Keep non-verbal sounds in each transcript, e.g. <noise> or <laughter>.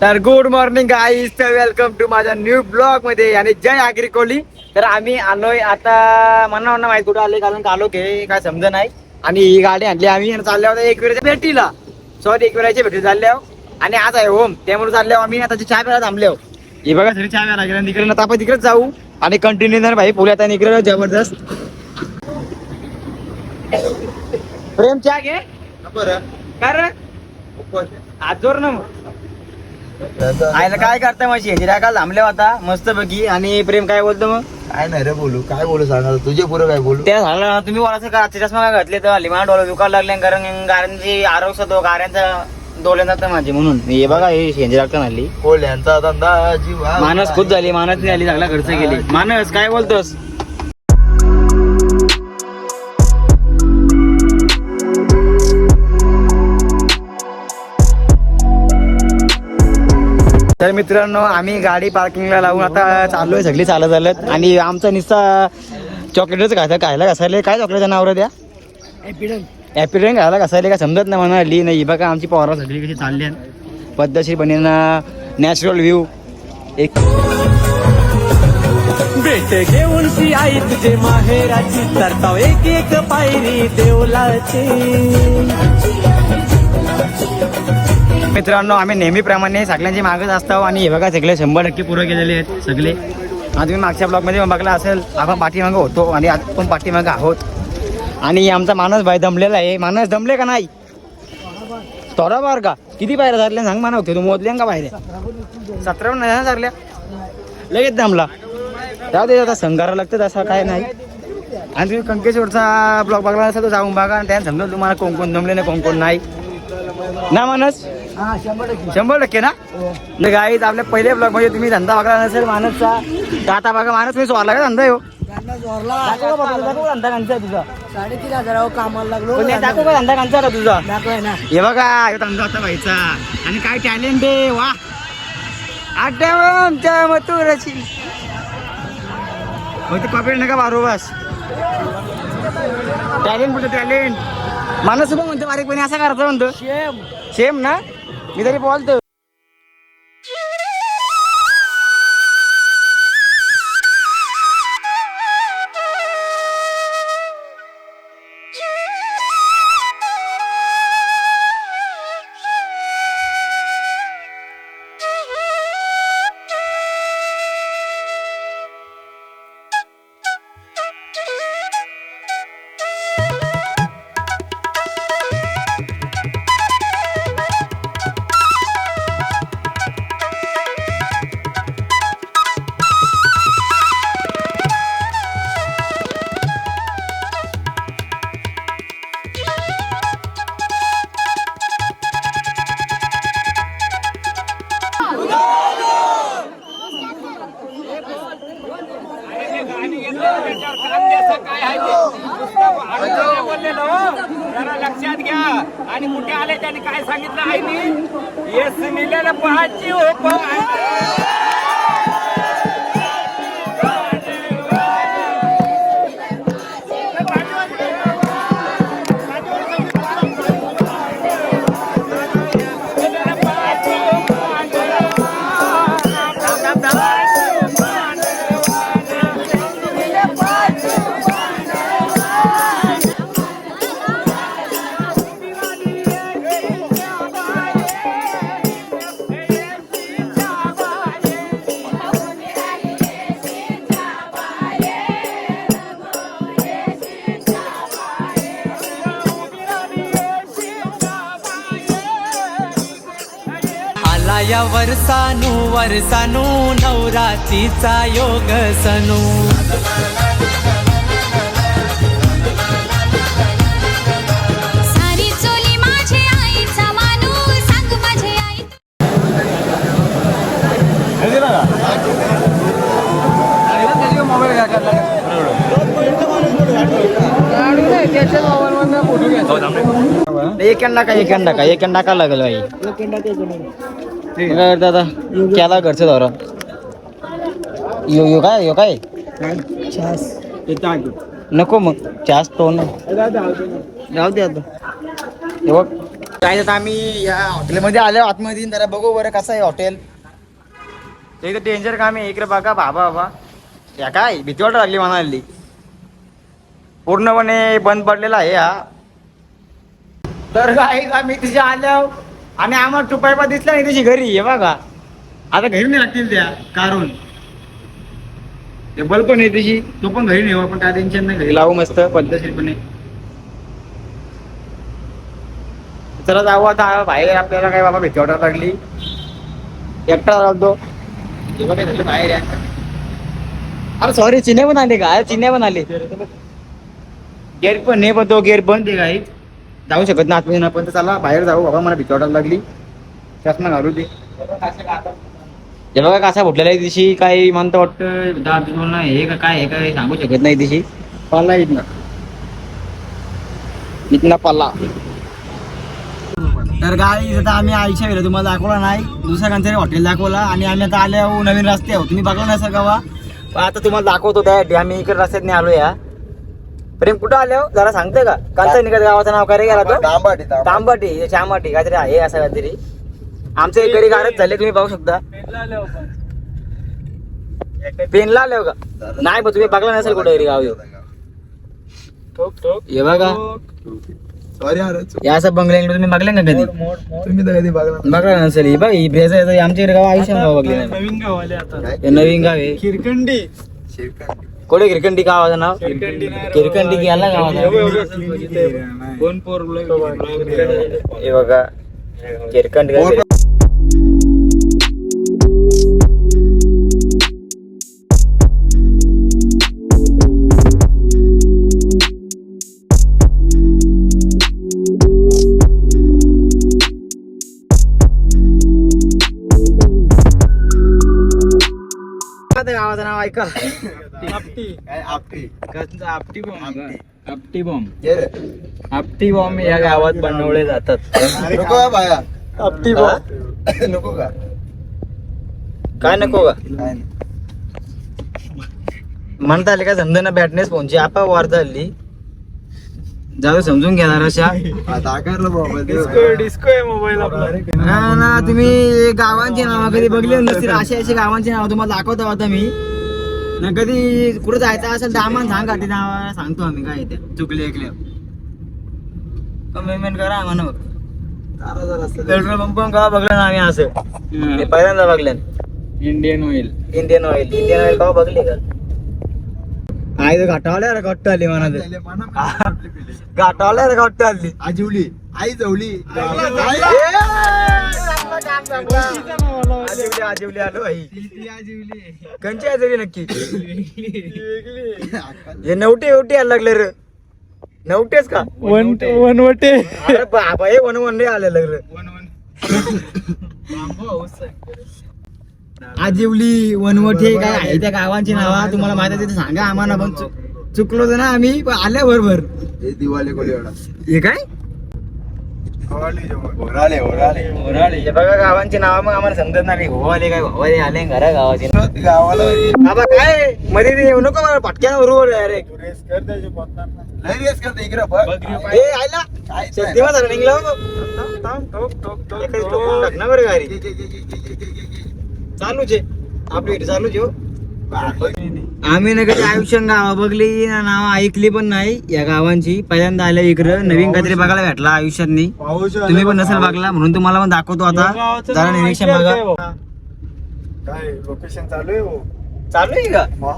तर good morning guys तर welcome to माझ्या न्यू ब्लॉगमध्ये. आणि जय आगरी कोहली तर आम्ही आलोय आता मला म्हणणं माहीत कुठं आले कारण आलो की काय समज नाही. आणि ही गाडी आणली आम्ही आणि चालल्या होत्या एक वेळेच्या भेटीला. सॉरी एक वेळेच्या भेटी चालल्या आहो. आणि आज आहे होम त्यामुळे चालले आम्ही. आता चहा प्यायला थांबले आहो. ही बघा सगळी चहा प्यायला लागेल तिकडे आता आपण तिकडेच जाऊ. आणि कंटिन्यू जर भाई पुण्यात आणि इकडे जबरदस्त. प्रेम चहा घे कर आजोर ना मग. आयला काय करता माझी हिरा काल थांबले होता मस्त पैकी आणि प्रेम काय बोलतो मग? काय नाही रे बोलू काय बोलू सांगा तुझे पुरं काय बोलू? त्या झालं ना, तुम्ही बोलायचं का? चष्मा काय घातले तर? लिमा डोळे दुकान लागले कारण गाड्यांची आरोग्य तो गाड्यांचा डोळे जातं माझे म्हणून. हे बघा हे शेंजी लागतं हल्ली कोल यांचा धंदा जीवा मानस खुद झाली मानस नाही आली चांगला खर्च केली. मानस काय बोलतोस? तर मित्रांनो आम्ही गाडी पार्किंगला लावून आता चाललोय सगळी चालत झालं आणि आमचा निस्ता चॉकलेटच खायचं खायला घासायला काय चॉकलेटचं नाव रे त्या? ॲपिडन घायला घासायला काय समजत नाही म्हणाली. नाही बघा आमची पोरा सगळी कशी चालली आहेत. पद्धतशीरपणे नॅचरल व्ह्यू एक भेट घेऊन ती आई तुझे माहेराची तरताव एक एक पायरी देवलाची. मित्रांनो आम्ही नेहमीप्रमाणे सगळ्यांची मागच असतो आणि हे बघा सगळे शंभर टक्के पुरं केलेले आहेत सगळे. आता तुम्ही मागच्या ब्लॉगमध्ये बघला असेल आपण पाठीमागं होतो आणि आज पण पाठीमागं आहोत. आणि आमचा मानस भाई दमलेला आहे. मानस दमले का नाही? थोडा बार का? किती बाहेर धरले सांग मानव तू मोजले का बाहेर? सतरा नाही ना लगेच दमला. जाऊ दे आता संघारा लागतं तसा काय नाही. आणि तुम्ही कंकेश्वरचा ब्लॉग बघला असेल तर जाऊन बघा. आणि त्यानं समजा तुम्हाला कोण कोण दमले नाही कोण कोण नाही. ना मानस? शंभर टक्के. ना? गाईत आपल्या पहिले ब्लॉगमध्ये तुम्ही धंदा बघला नसेल मानसचा तर आता बघा मानस मी सोडला का धंदा येऊ बघा, का धंदा कांचा आहे तुझा. साडेतीन हजारावर कामाला लागलो. हे दाखव का धंदा कांचा आहे तुझा. दाखवाय ना. हे बघा हे धंदा होता व्हायचा. आणि काय टॅलेंट आहे वा. आमच्या मग ते कॉपी नका मारू बस. टॅलेंट कुठे टॅलेंट माणूस उभं म्हणतो बारीकपणे असा करायचं म्हणतो. शेम सेम ना? मी तरी बोलतो काय जरा लक्षात घ्या. आणि कुठे आले त्यांनी काय सांगितलं? आहे मी येस मिलेलं पहाची हो या वर्षानू वर्षानू नवरात्रीचा योग सनू. सारी चोली माझे आईचा मानू सांग माझे आई. एक एक टाका एक टाका लागेल बाई? काय दादा केला घरचं धोरण यो यो काय यो काय? हे नको मग जास्त तो ना. जाऊ दे. आता. हे बघ. काय आता आम्ही या हॉटेलमध्ये आलो आतमध्ये. जरा बघू बरं कसं आहे हॉटेल. एक डेंजर काम आहे इकडे बघा बाबा बाबा. या काय भीती वाटत लागली म्हणाली पूर्णपणे बंद पडलेला आहे हा. तर काय आम्ही तिथे आलो. आणि आम्हाला टुपायपा दिसला नाही तिची घरी आहे बघा. आता घरी नाही लागतील त्या कारून. ते बल्ब पण आहे तिची तो पण घरी नाही हो, पण काय टेन्शन नाही घरी. लावू मस्त. पद्धतशीरपणे चला जाऊ आता बाहेर आपल्याला काय बाबा भीती वाटायला लागली. एकटा हे त्याच्या बाहेर अरे सॉरी चिन्हे पण आले का? चिन्हे पण आले. गेअर पण नाही पण तो गेअर बंद आहे काही जाऊ शकत नाही. आतमध्ये आपण तर चला बाहेर जाऊ. बाबा मला भीती वाटायला लागली. चष्मा घालू दे. हे बघा कसा फुटलेला आहे दिशी काही म्हणतो वाटतं दात बोलणं हे का काय हे काय सांगू शकत नाही दिशी पल्ला इथनं. इथनं पल्ला तर गाडी आता आम्ही आयुष्या वेळेला तुम्हाला दाखवला नाही. दुसऱ्या काहीतरी हॉटेल दाखवला. आणि आम्ही आता आले आहो नवीन रस्ते आहोत तुम्ही बघला नसेल गावा आता तुम्हाला दाखवतो त्यासाठी आम्ही इकडे रस्त्यात आलो या प्रेम कुठं आले हो जरा सांगते का? कालचा निघत गावाचं नाव काय रे गेला तो? तांबाटी तांबाटी. श्यामाटी काहीतरी आहे असं काहीतरी. आमचे घरी गारच झाले तुम्ही पाहू शकता. पेनला आले हो का? नाही पण तुम्ही बघला नसेल कुठे घरी गाव. हे. बघा. हे असं बंगल्याकडे तुम्ही बघले का कधी? तुम्ही तर कधी बघला बघा नसेल. ही बघ ही आमच्या इकडे गाव आयुष्य गाव बघले नवीन गाव आले आता. हे नवीन गाव आहे. किरकंडी शिरकांडी. ಕೊಡಿ ಕ್ರಿಕೆಟಿಗೆ ಕಾವಾದ ನಾವು ಕ್ರಿಕೆಟಿಗೆ ಎಲ್ಲ ಕಾವಾದ ಇವಾಗ ಕ್ರಿಕೆಟಿಗೆ ಆವದ ನಾವು ಆಯ್ಕ काय आपटी. आपटी. बॉम्ब आपटी बॉम्ब ये रे. आपटी बॉम्ब या गावात बनवले जातात. नको का बाया. आपटी <laughs> नको का? काय नको का? काय नाही. म्हणता आले का समजा ना बॅटनेस फोनची? आपा वार्ता हल्ली जाऊ समजून आता आकारलं बाबा देव. डिस्को आहे मोबाईल आपला. ना ना तुम्ही गावांची नावं कधी बघली नसतील अशी अशी गावांची नावं तुम्हाला दाखवतो आता मी. ना कधी कुठं जायचं असेल तर आम्हाला सांगा ती नाव सांगतो आम्ही काय ते. चुकले ऐकले कमेंट करा आम्हाला असं. पेट्रोल पंप पण का बघलं ना आम्ही असं? हे पहिल्यांदा बघलं Indian oil Indian oil Indian oil का बघली का? आई तर घाटावल्या रे घट्ट आली म्हणा. घाटावल्या <laughs> रे घट्ट आली आजिवली. आई जवली. आजिवली आजिवली आलो आई. कंची आजिवली नक्की. हे नवटे एवटे यायला लागले रे. नवटेच का? वन वनवटे. अरे बाबा हे वन वन आले लागले. आजिवली वनवटे काय आहे त्या गावांची नावा? तुम्हाला माहिती आहे ते सांगा आम्हाला. पण चुकलो तर ना आम्ही आल्या बरोबर. हे दिवाळी कोली एवढा हे काय? होराळे होराळे होराळे हे बघा गावांची नावं मग आम्हाला समजत नाही. होवाले काय होवाले आले घरा गावाचे. गावाला काय? मध्ये येऊ नको मला पटक्यान बरोबर अरे रेस कर लय रेस करते इकडे आयला. तेव्हा हो. बरं गाडी. चालूच. आहे आपली चालूच आहे हो. आम्ही ना कधी आयुष्यात गावा बघली ना नाव ऐकली पण नाही. या गावांची. पहिल्यांदा आल्या इकडं. नवीन काहीतरी बघायला भेटला आयुष्यात तुम्ही पण नसेल बघला म्हणून तुम्हाला पण दाखवतो आता. जरा निरीक्षण बघा. काय लोकेशन चालू आहे हो? चालू आहे का? हा?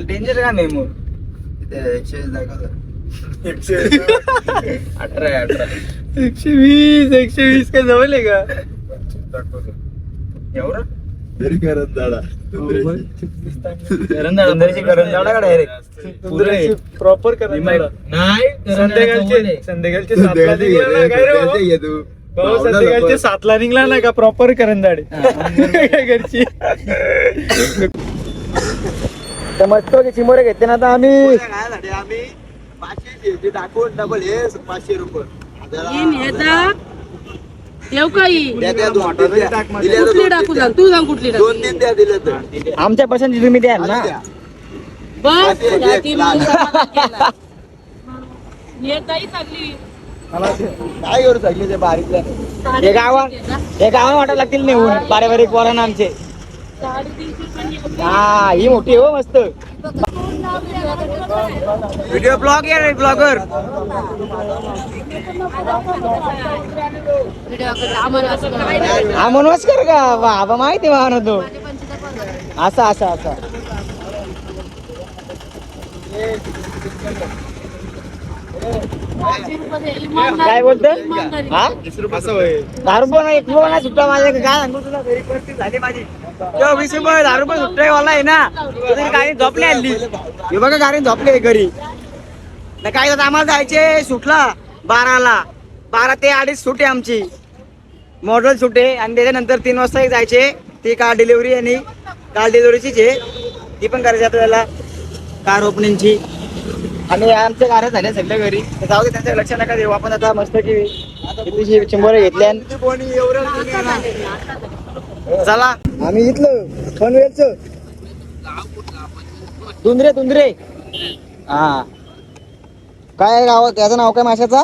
डेंजर का नाही मग? एकशे दाखवलं. <laughs> अठरा अठरा. एकशे वीस एकशे वीस काय जवळ आहे का? एवढं? तरी करंजाड करंजाडा का डायरेक्ट प्रॉपर करा नाही संध्याकाळचे संध्याकाळचे सातला निघला ना काय रे भाऊ? घे तू भाऊ संध्याकाळचे सातला निघला ना का प्रॉपर घरची तर मस्त चिमोरे घेते ना आता आम्ही काय आम्ही पाचशे दाखवून डबल हे पाचशे रुपये येऊ काही द्या, द्या, दोन तीन द्या. दिले तर कुठली दोन टाकू तीन सांग? तू सांग कुठली द्या. दोन टाकू तीन द्या दिले तर. आमच्या पसंती तुम्ही द्याल ना? द्या. बस. जाती म्हणून समाधान केलं. नेताही चालली. काय करू सगळे ते बारीकला हे गावा हे गावा वाटायला लागतील नेऊन बारे बारीक पोरांना आमचे. साडेतीनशे. हा ही मोठी आहे हो मस्त. व्हिडिओ ब्लॉग ब्लॉगर असं काय नाही. हा म्हणूनच कर का बाबा माहिती वाहन तो असा असा असा काय बोलतो हा दहा रुपये एक सुट्टा माझ्या काय सांगू तुला घरी परिस्थिती झाली माझी. वीस रुपये दहा रुपये सुट्टा वाला आहे ना. तरी गाडी झोपली हे बघा गाडी झोपली घरी. ना काय आम्हाला जायचे सुटला. बाराला. बारा ते अडीच सुटे आमची. मॉडेल सुटे आणि त्याच्यानंतर तीन वाजता एक जायचे. ती कार डिलिव्हरी आणि कार डिलिव्हरीचीच आहे. ती पण करायची आता त्याला. कार ओपनिंगची आणि आमच्या गाड्या झाल्या सगळ्या घरी. जाऊ दे त्यांचं लक्ष नका देऊ. आपण आता मस्त की चिंबोरे घेतल्या. चला. आम्ही इथलं पनवेलच. तुंद्रे तुंद्रे हा. काय गाव त्याचं नाव काय माशाचा?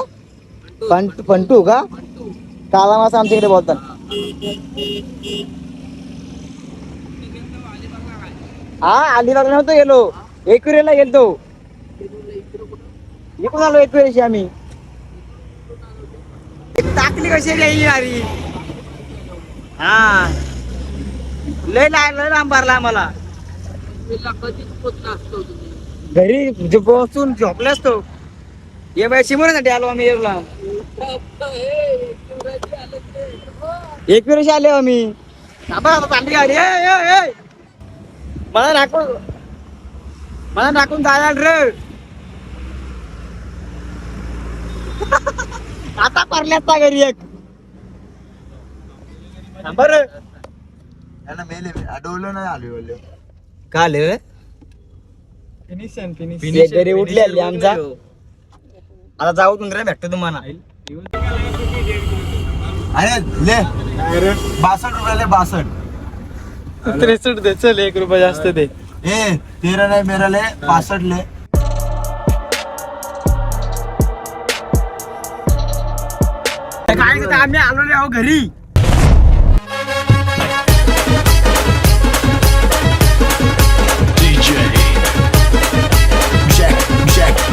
फंट फंटू का? काला मासा आमच्याकडे बोलतात. हा अलिबागला नव्हतो गेलो. एकविरेला गेलतो. इकडून आलो एकविरेशी आम्ही. एक टाकली कशी गेली अरे हा. लय ला लय लांब भरला आम्हाला. घरी जे पोहोचून झोपले असतो. ये बाय शिमोऱ्यासाठी आलो आम्ही एरला एक वेळेस आले आम्ही. थांबा आता चांगली गाडी. मला नाकून मला नाकून जायला रे. <laughs> आता परल्यात घरी एक. थांबा रे. यांना मेले अडवलं नाही आले बोलले का आले रे? फिनिशन घरी उठली आली आमचा. आता जाऊ तुंद्रे भेटतो तुम्हाला. अरे ले. बासष्ट रुपयाले बासष्ट. त्रेसष्ट दे चल एक रुपये जास्त दे. ए तेरा नाही मेरा ले पासष्ट ले. काय करता आम्ही आलो रे अहो घरी. Jack